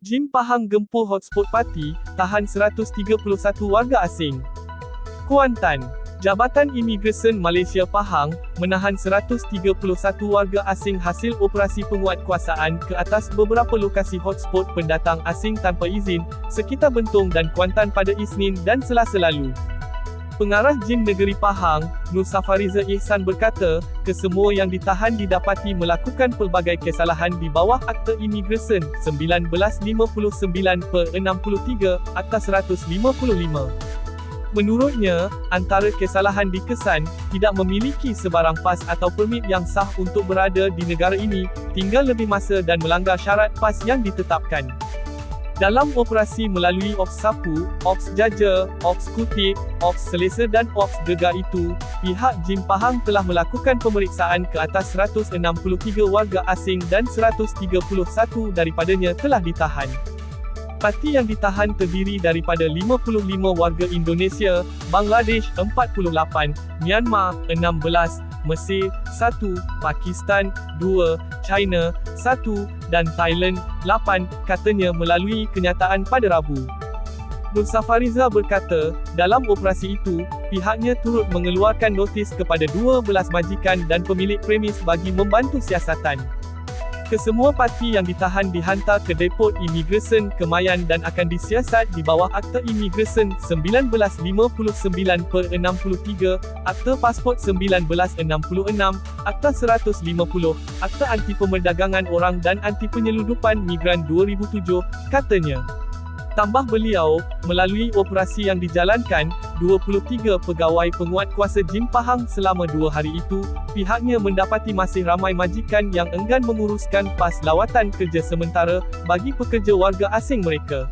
Jim Pahang gempur hotspot parti, tahan 131 warga asing. Kuantan, Jabatan Imigresen Malaysia Pahang, menahan 131 warga asing hasil operasi penguatkuasaan ke atas beberapa lokasi hotspot pendatang asing tanpa izin, sekitar Bentong dan Kuantan pada Isnin dan Selasa lalu. Pengarah Jin Negeri Pahang, Nur Safariza Ihsan berkata, kesemua yang ditahan didapati melakukan pelbagai kesalahan di bawah Akta Imigresen 1959 per 63, Akta 155. Menurutnya, antara kesalahan dikesan, tidak memiliki sebarang pas atau permit yang sah untuk berada di negara ini, tinggal lebih masa dan melanggar syarat pas yang ditetapkan. Dalam operasi melalui Ops Sapu, Ops Jaja, Ops Kutip, Ops Selesa dan Ops Gegar itu, pihak Jim Pahang telah melakukan pemeriksaan ke atas 163 warga asing dan 131 daripadanya telah ditahan. Parti yang ditahan terdiri daripada 55 warga Indonesia, Bangladesh 48, Myanmar 16, Mesir 1, Pakistan 2, China 1, dan Thailand 8, katanya melalui kenyataan pada Rabu. Nur Safariza berkata, dalam operasi itu, pihaknya turut mengeluarkan notis kepada 12 majikan dan pemilik premis bagi membantu siasatan. Kesemua parti yang ditahan dihantar ke Depot Imigresen Kemayan dan akan disiasat di bawah Akta Imigresen 1959 per 63, Akta Pasport 1966, Akta 150, Akta Anti Pemerdagangan Orang dan Anti Penyeludupan Migran 2007, katanya. Tambah beliau, melalui operasi yang dijalankan, 23 pegawai penguat kuasa Jim Pahang selama dua hari itu, pihaknya mendapati masih ramai majikan yang enggan menguruskan pas lawatan kerja sementara, bagi pekerja warga asing mereka.